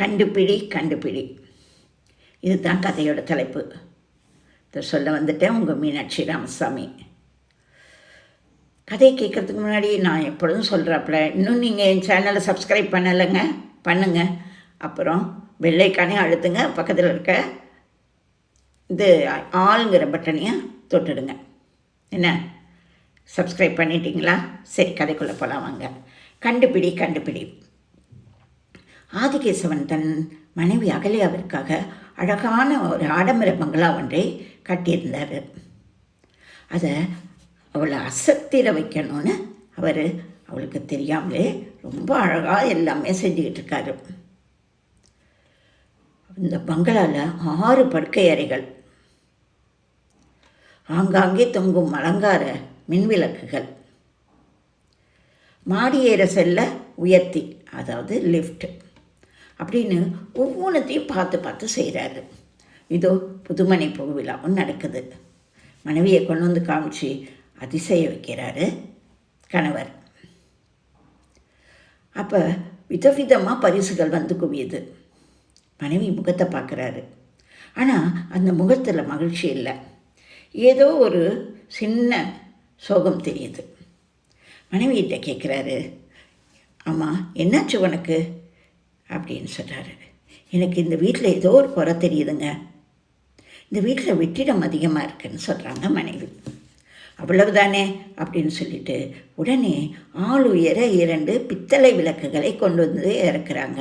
கண்டுபிடி கண்டுபிடி. இதுதான் கதையோட தலைப்பு. இதை சொல்ல வந்துட்டேன் உங்கள் மீனாட்சி ராமசாமி. கதையை கேட்குறதுக்கு முன்னாடி நான் எப்பொழுதும் சொல்கிறாப்புல இன்னும் நீங்கள் என் சேனலை சப்ஸ்கிரைப் பண்ணலைங்க பண்ணுங்கள் அப்புறம் வெள்ளைக்கானே அழுத்துங்க பக்கத்தில் இருக்க இது ஆளுங்கிற பட்டனையும் தொட்டுடுங்க. என்ன? சப்ஸ்கிரைப் பண்ணிட்டீங்களா? சரி கதைக்குள்ளே போகலாம் வாங்க. கண்டுபிடி கண்டுபிடி. ஆதிகேசவன் தன் மனைவி அகலியாவிற்காக அழகான ஒரு ஆடம்பர பங்களா ஒன்றை கட்டியிருந்தார். அதை அவளை அசத்திர வைக்கணும்னு அவர் அவளுக்கு தெரியாமலே ரொம்ப அழகாக எல்லாமே செஞ்சுக்கிட்டு இருக்காரு. இந்த பங்களாவில் ஆறு படுக்கை அறைகள் ஆங்காங்கே தொங்கும் அலங்கார மின்விளக்குகள் மாடி ஏற செல்ல உயர்த்தி அதாவது லிஃப்ட் அப்படின்னு ஒவ்வொன்றத்தையும் பார்த்து பார்த்து செய்கிறாரு இதோ புதுமனை புகுவிழாவும் நடக்குது. மனைவியை கொண்டு வந்து காமிச்சு அதிசய வைக்கிறாரு கணவர். அப்போ விதவிதமாக பரிசுகள் வந்து குவியுது. மனைவி முகத்தை பார்க்குறாரு. ஆனால் அந்த முகத்தில் மகிழ்ச்சி இல்லை. ஏதோ ஒரு சின்ன சோகம் தெரியுது. மனைவியிட்ட கேட்குறாரு ஆமாம் என்னாச்சு உனக்கு? அப்படின்னு சொல்கிறாரு எனக்கு இந்த வீட்டில் ஏதோ ஒரு குறை தெரியுதுங்க. இந்த வீட்டில் வெற்றிடம் அதிகமாக இருக்குன்னு சொல்கிறாங்க மனைவி. அவ்வளவுதானே அப்படின்னு சொல்லிட்டு உடனே ஆள் உயர இரண்டு பித்தளை விளக்குகளை கொண்டு வந்து இறக்குறாங்க.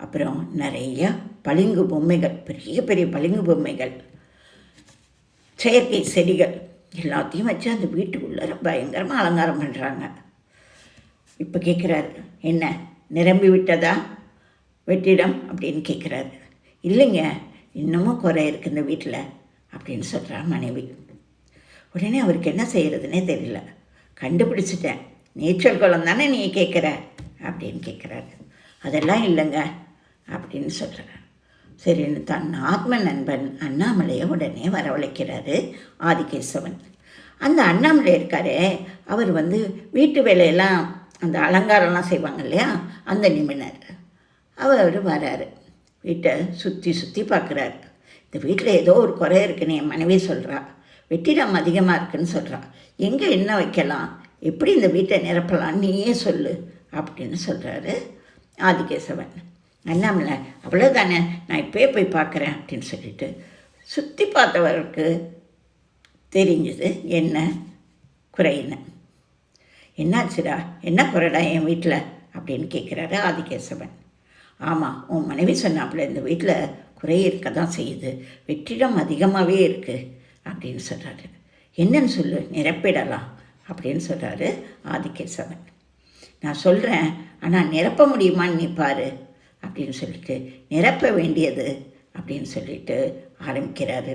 அப்புறம் நிறைய பளிங்கு பொம்மைகள் பெரிய பெரிய பளிங்கு பொம்மைகள் செயற்கை செடிகள் எல்லாத்தையும் வச்சு அந்த வீட்டுக்குள்ளே பயங்கரமாக அலங்காரம் பண்ணுறாங்க இப்போ கேட்குறாரு என்ன நிரம்பி விட்டதா வெற்றிடம் அப்படின்னு கேட்குறாரு இல்லைங்க இன்னமும் குறை இருக்குது இந்த வீட்டில் அப்படின்னு சொல்கிறா மனைவி. உடனே அவருக்கு என்ன செய்கிறதுனே தெரியல. கண்டுபிடிச்சிட்டேன். நீச்சல் குளம் தானே நீ கேட்குற அப்படின்னு கேட்குறாரு அதெல்லாம் இல்லைங்க அப்படின்னு சொல்கிறார் சரின்னு தன் ஆத்ம நண்பன் அண்ணாமலையை உடனே வரவழைக்கிறாரு ஆதிகேசவன். அந்த அண்ணாமலை இருக்காரே அவர் வந்து வீட்டு வேலையெல்லாம் அந்த அலங்காரம்லாம் செய்வாங்க இல்லையா அந்த நிபுணர். அவர் வராரு. வீட்டை சுற்றி சுற்றி பார்க்குறாரு இந்த வீட்டில் ஏதோ ஒரு குறை இருக்குன்னு என் மனைவி சொல்கிறா வெற்றிடம் அதிகமாக இருக்குன்னு சொல்கிறா எங்கே என்ன வைக்கலாம்? எப்படி இந்த வீட்டை நிரப்பலாம் நீயே சொல்லு அப்படின்னு சொல்கிறாரு ஆதிகேசவன். அண்ணாமலை அவ்வளோதானே நான் இப்போயே போய் பார்க்குறேன் அப்படின்னு சொல்லிட்டு சுற்றி பார்த்தவருக்கு தெரிஞ்சது என்ன குறைன்னு. என்னாச்சுடா என்ன குறைடா என் வீட்டில் அப்படின்னு கேட்குறாரு ஆதிகேசவன். ஆமாம் உன் மனைவி சொன்னாப்புல இந்த வீட்டில் குறை இருக்க தான் செய்யுது. வெற்றிடம் அதிகமாகவே இருக்குது அப்படின்னு சொல்கிறாரு என்னன்னு சொல்லு நிரப்பிடலாம் அப்படின்னு சொல்கிறாரு ஆதிகேசவன். நான் சொல்கிறேன் ஆனால் நிரப்ப முடியுமான்னு நீ பாரு அப்படின்னு சொல்லிட்டு நிரப்ப வேண்டியது அப்படின்னு சொல்லிட்டு ஆரம்பிக்கிறாரு.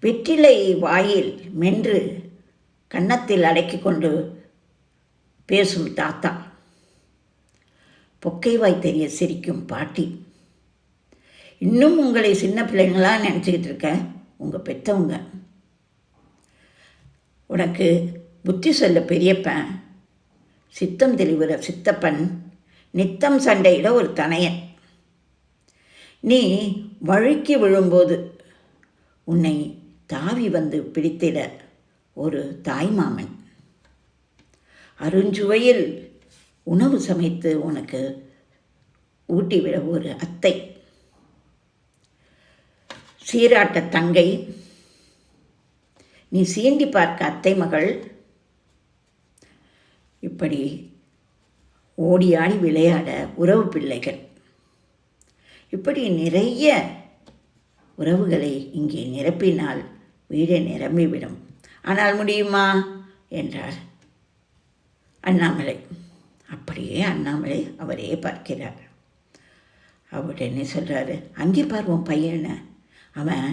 வெற்றிலை வாயில் மென்று கன்னத்தில் அடக்கி கொண்டு பேசும் தாத்தா. பொக்கைவாய் தெரிய சிரிக்கும் பாட்டி. இன்னும் உங்களை சின்ன பிள்ளைங்களாக நினச்சிக்கிட்டு இருக்கேன் உங்கள் பெற்றவங்க. உனக்கு புத்தி சொல்ல பெரியப்பன் சித்தம் தெளிவுற சித்தப்பன் நித்தம் சண்டையிட ஒரு தனையன். நீ வழுக்கி விழும்போது உன்னை தாவி வந்து பிடித்திட ஒரு தாய்மாமன். அருஞ்சுவையில் உணவு சமைத்து உனக்கு ஊட்டிவிட ஒரு அத்தை. சீராட்ட தங்கை. நீ சீண்டி பார்க்க அத்தை மகள். இப்படி ஓடி ஆடி விளையாட உறவு பிள்ளைகள். இப்படி நிறைய உறவுகளை இங்கே நிரப்பினால் வீடே நிரம்பிவிடும். ஆனால் முடியுமா? என்றார் அண்ணாமலை. அப்படியே அண்ணாமலை அவரே பார்க்கிறார். அவர் என்ன சொல்கிறாரு அங்கே பார்வோம் பையனை. அவன்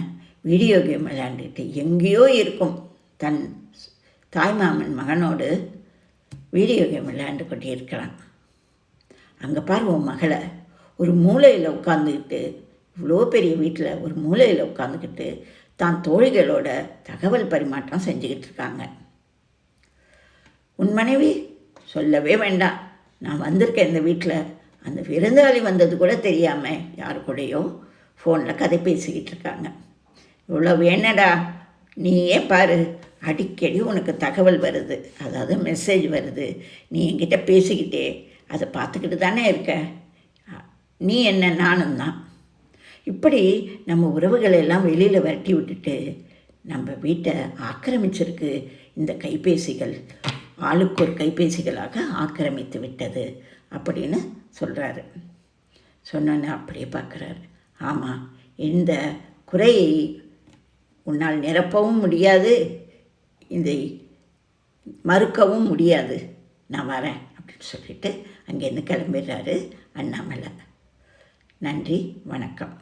வீடியோ கேம் விளையாண்டுட்டு எங்கேயோ இருக்கும். தன் தாய்மாமன் மகனோடு வீடியோ கேம் விளையாண்டு கொண்டே இருக்கிறான் அங்கே பார்வோம் மகளை. ஒரு மூலையில் உட்காந்துக்கிட்டு இவ்வளோ பெரிய வீட்டில் ஒரு மூலையில் உட்காந்துக்கிட்டு தான் தோழிகளோட தகவல் பரிமாற்றம் செஞ்சுக்கிட்டு இருக்காங்க. உன் மனைவி சொல்லவே வேண்டாம். நான் வந்திருக்கேன் இந்த வீட்டில் அந்த விருந்தாளி வந்தது கூட தெரியாமல் யாரு கூடயோ ஃபோனில் கதை பேசிக்கிட்டு இருக்காங்க. இவ்வளோ வேணடா நீயே பாரு. அடிக்கடி உனக்கு தகவல் வருது. அதாவது மெசேஜ் வருது. நீ என்கிட்ட பேசிக்கிட்டே அதை பார்த்துக்கிட்டு தானே இருக்க? நீ என்ன? நானும் தான். இப்படி நம்ம உறவுகளை எல்லாம் வெளியில் விரட்டி விட்டுட்டு நம்ம வீட்டை ஆக்கிரமிச்சிருக்கு இந்த கைபேசிகள். ஆளுக்கு ஒரு கைபேசிகளாக ஆக்கிரமித்து விட்டது அப்படின்னு சொல்கிறாரு சொன்னோன்னே அப்படியே பார்க்குறாரு. ஆமாம் இந்த குறையை உன்னால் நிரப்பவும் முடியாது இதை மறுக்கவும் முடியாது. நான் வரேன் அப்படின்னு சொல்லிட்டு அங்கேருந்து கிளம்பிடுறாரு அண்ணாமலை. நன்றி வணக்கம்.